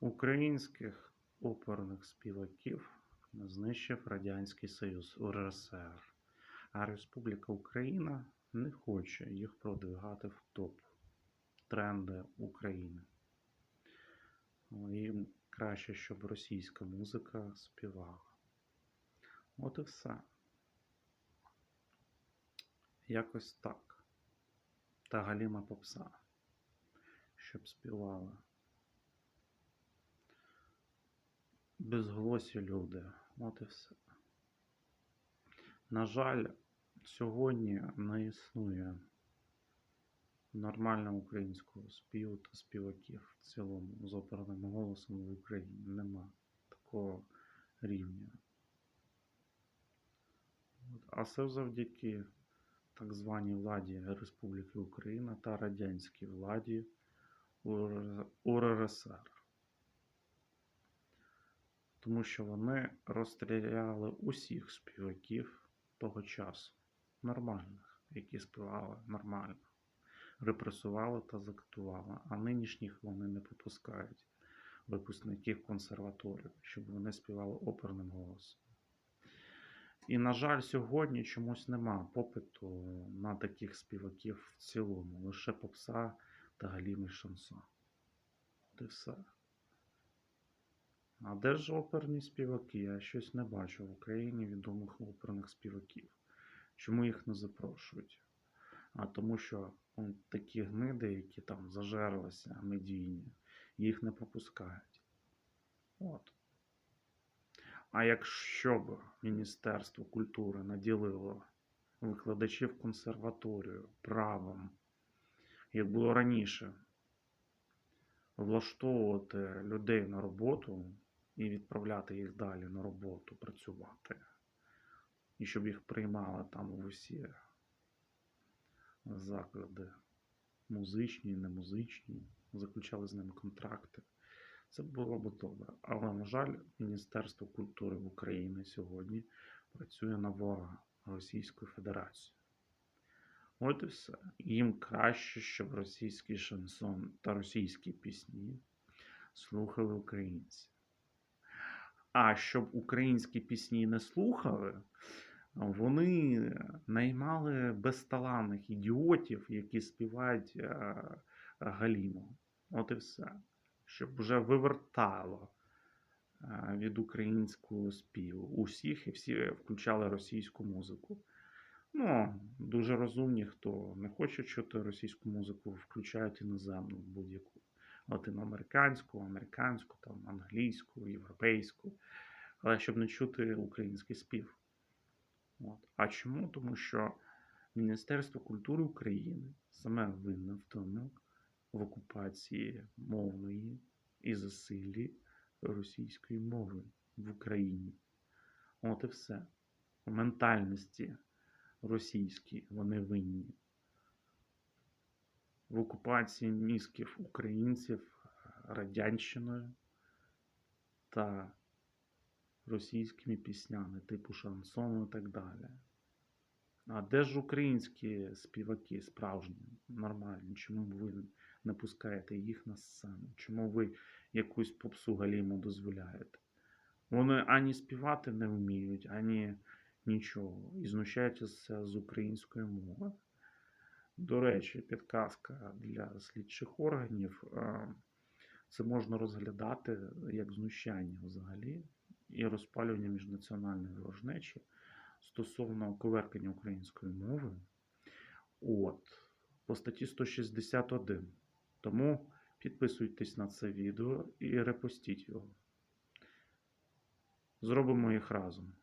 Українських оперних співаків знищив Радянський Союз УРСР, а Республіка Україна не хоче їх продвигати в топ тренди України. Їм краще, щоб російська музика співала. От і все. Якось так. Та Галіма Попса, щоб співала. Безголосі люди. От і все. На жаль, сьогодні не існує нормального українського співу та співаків в цілому з оперним голосом в Україні. Нема такого рівня. А все завдяки так званій владі Республіки Україна та радянській владі УР- УРСР. Тому що вони розстріляли усіх співаків того часу, нормальних, які співали нормально, репресували та закатували, а нинішніх вони не попускають випускників консерваторів, щоб вони співали оперним голосом. І, на жаль, сьогодні чомусь нема попиту на таких співаків в цілому, лише попса та галімий шансон. От і все. А де ж оперні співаки? Я щось не бачу в Україні відомих оперних співаків. Чому їх не запрошують? А тому що он, такі гниди, які там зажерлися медійні, їх не пропускають. От. А якщо б Міністерство культури наділило викладачів консерваторію правом, як було раніше, влаштовувати людей на роботу і відправляти їх далі на роботу працювати, і щоб їх приймали там в усі заклади музичні, немузичні, заключали з ними контракти. Це було б добре. Але, на жаль, Міністерство культури України сьогодні працює на ворога Російської Федерації. От і все. Їм краще, щоб російський шансон та російські пісні слухали українці. А щоб українські пісні не слухали, вони наймали безталанних ідіотів, які співають е, Галіму. От і все. Щоб вже вивертало е, від українського співу. Усіх і всі включали російську музику. Ну, дуже розумні, хто не хоче чути російську музику, включають іноземну будь-яку латиноамериканську, американську, там, англійську, європейську, але щоб не чути український спів. От. А чому? Тому що Міністерство культури України саме винне в тому в окупації мовної і засиллі російської мови в Україні. От і все. У ментальності російській вони винні. В окупації мізків українців радянщиною та російськими піснями, типу шансону і так далі. А де ж українські співаки справжні, нормальні? Чому ви не пускаєте їх на сцену? Чому ви якусь попсу галіму дозволяєте? Вони ані співати не вміють, ані нічого. І знущаються з української мови. До речі, підказка для слідчих органів. е, Це можна розглядати як знущання взагалі і розпалювання міжнаціональної ворожнечі стосовно коверкання української мови. От, по статті 161. Тому підписуйтесь на це відео і репостіть його. Зробимо їх разом.